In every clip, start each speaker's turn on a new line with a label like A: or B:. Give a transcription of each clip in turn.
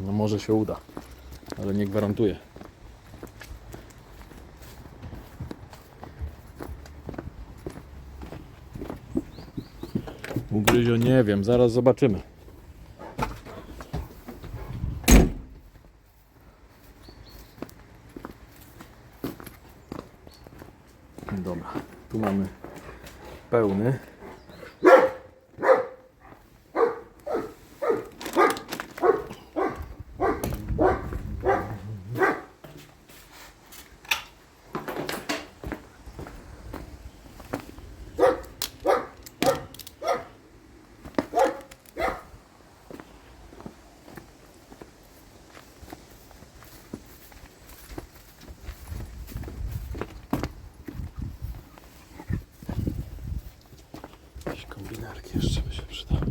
A: No może się uda, ale nie gwarantuję. Ugryzio nie wiem, zaraz zobaczymy. Dobra, tu mamy pełny. Jakieś kombinarki jeszcze by się przydały.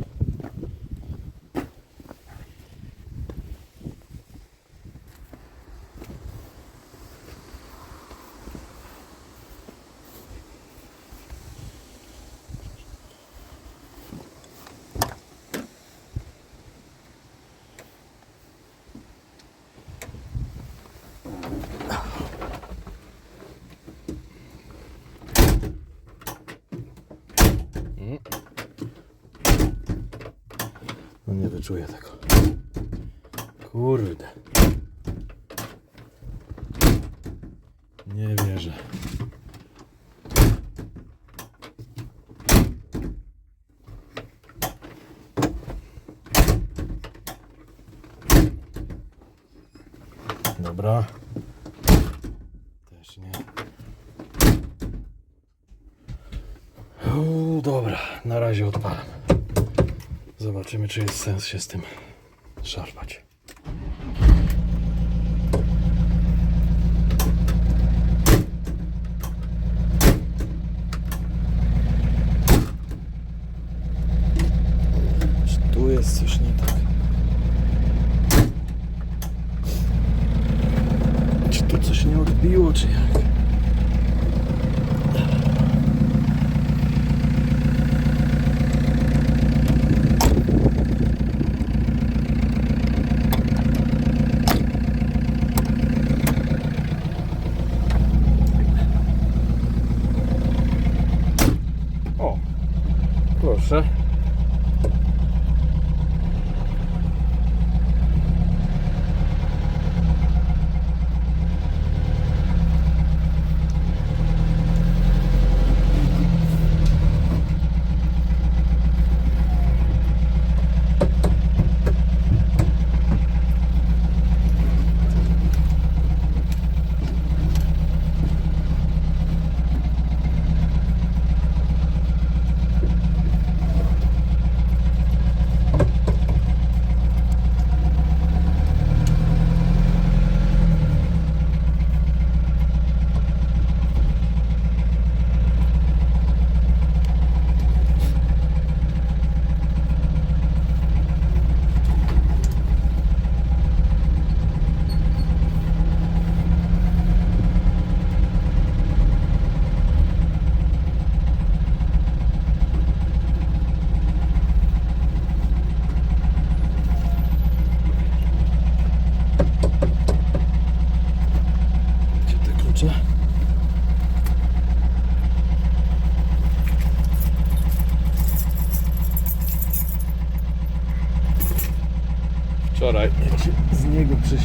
A: Wyczuję tego. Kurde. Nie wierzę. Dobra. Też nie. Uuu, dobra, na razie odpalam. Zobaczymy, czy jest sens się z tym szarpać.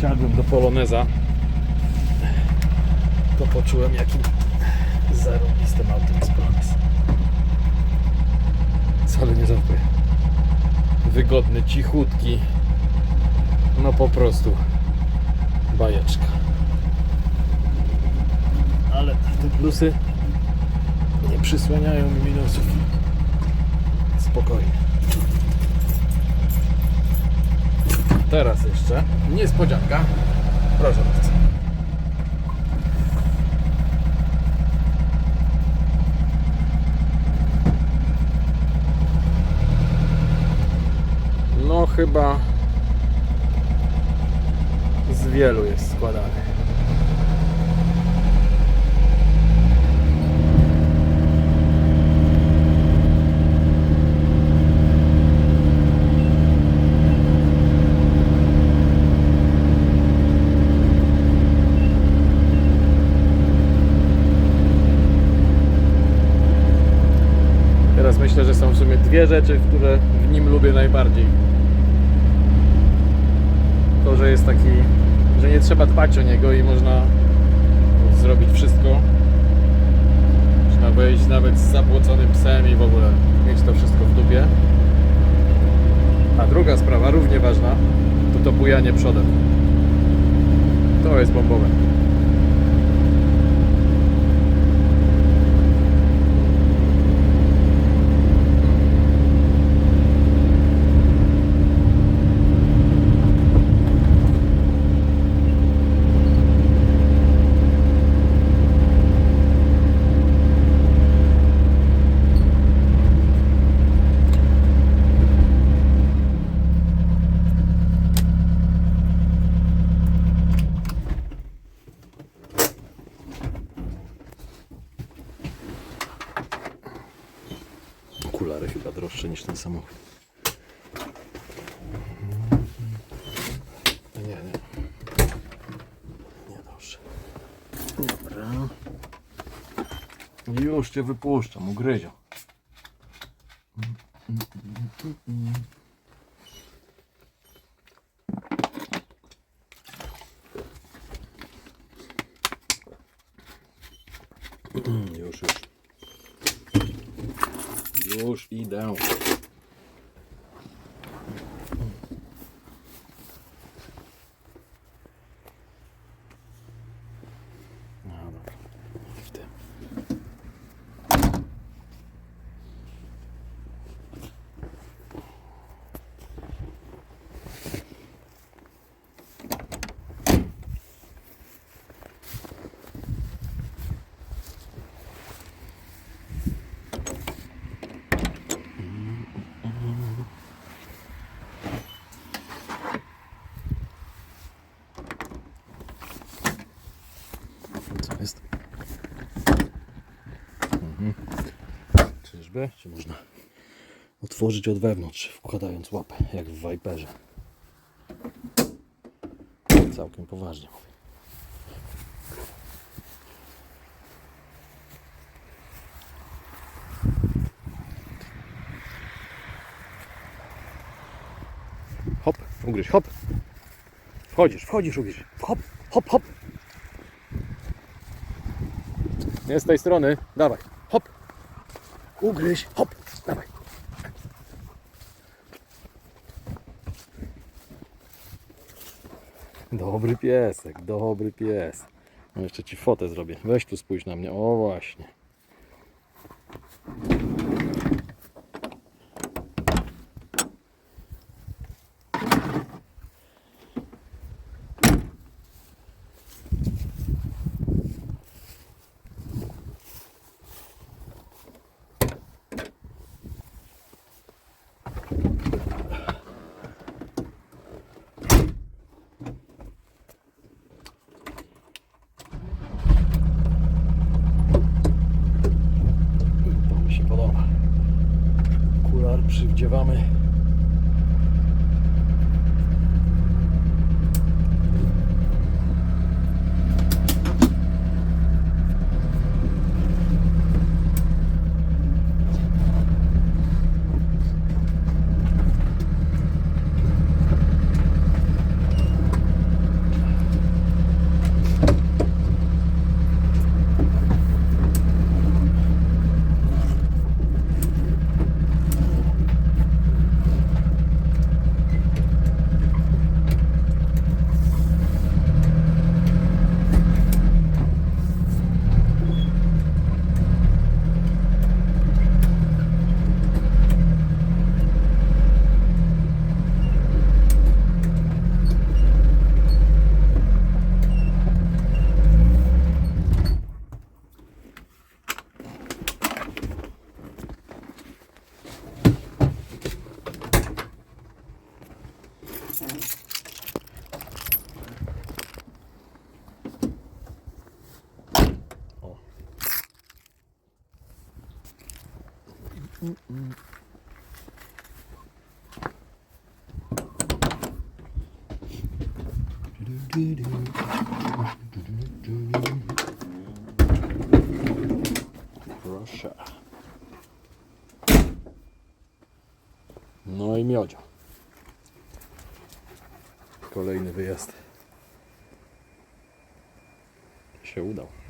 A: Przysiadłem do Poloneza, to poczułem, jakim zarobistym autem jest Polonez. Wcale nie żartuję. Wygodny, cichutki. No po prostu bajeczka. Ale te plusy nie przysłaniają mi minusów. Spokojnie. Teraz jeszcze niespodzianka. Proszę bardzo. No chyba z wielu jest składany. teraz myślę, że są w sumie dwie rzeczy, które w nim lubię najbardziej. To, że jest taki, że nie trzeba dbać o niego i można zrobić wszystko. Można wejść nawet z zabłoconym psem i w ogóle mieć to wszystko w dupie. A druga sprawa, równie ważna, to to bujanie przodem. To jest bombowe. Niż ten samochód. Nie, nie. Nie droższe. Dobra. Już cię wypuszczam, ugryzią. Już, już. Już idę. No Czy można otworzyć od wewnątrz, wkładając łapę, jak w Viperze? Całkiem poważnie mówię. Hop, ugryź, hop. Wchodzisz, wchodzisz, ugryź. Hop, hop, hop. Nie z tej strony. Dawaj. Ugryź. Hop. Dawaj. Dobry piesek, dobry pies. No jeszcze ci fotę zrobię. Weź tu spójrz na mnie. O właśnie. Giovanni. Proszę. No i miodzio. Kolejny wyjazd. Się udał.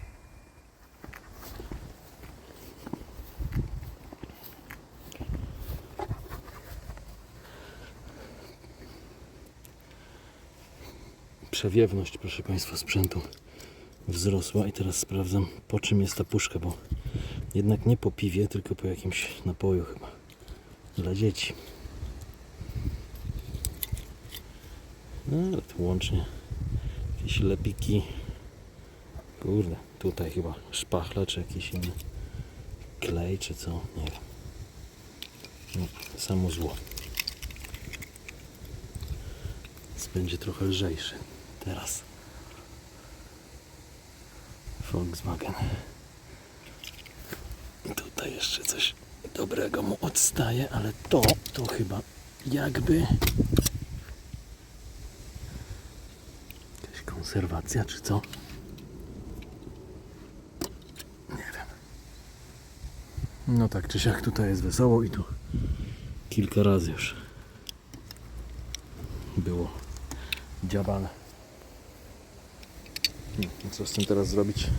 A: Przewiewność, proszę Państwa, sprzętu wzrosła i teraz sprawdzam po czym jest ta puszka, bo jednak nie po piwie, tylko po jakimś napoju chyba dla dzieci. No, tu łącznie jakieś lepiki. Kurde, tutaj chyba szpachla czy jakiś inny klej czy co, nie wiem. No, samo zło. Więc będzie trochę lżejszy teraz. Volkswagen. Tutaj jeszcze coś dobrego mu odstaje, ale to, to chyba jakby jakaś konserwacja czy co? Nie wiem. No tak czy siak tutaj jest wesoło i tu kilka razy już było dziabane. I co z tym teraz zrobić?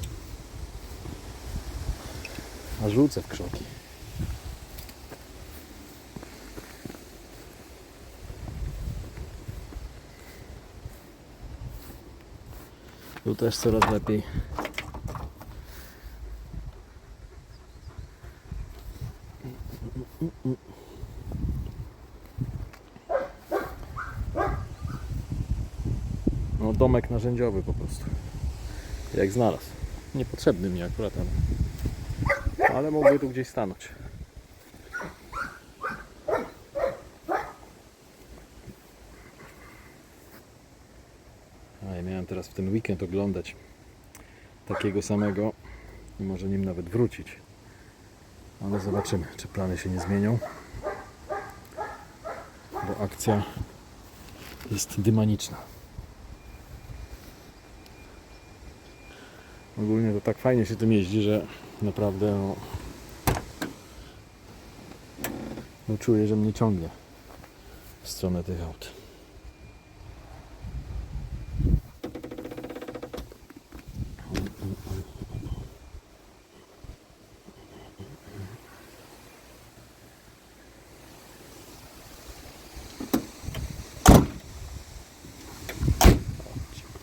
A: A rzucę w krzoki. Tu też coraz lepiej. No domek narzędziowy po prostu. Jak znalazł. Niepotrzebny mi akurat, ale, ale mógłby tu gdzieś stanąć. A ja miałem teraz w ten weekend oglądać takiego samego i może nim nawet wrócić. Ale zobaczymy, czy plany się nie zmienią. Bo akcja jest dymaniczna. Ogólnie to tak fajnie się tym jeździ, że naprawdę no, no czuję, że mnie ciągnie w stronę tych aut.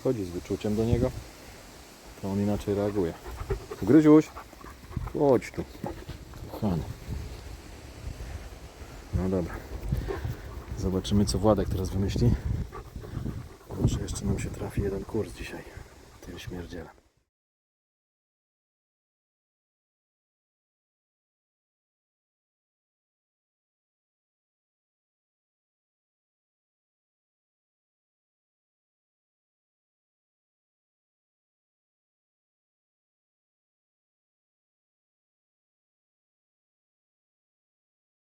A: Chodzi z wyczuciem do niego, to on inaczej reaguje. Gryziuś, chodź tu. Kochany. No dobra. Zobaczymy co Władek teraz wymyśli. Może jeszcze nam się trafi jeden kurs dzisiaj. Tym śmierdzielem.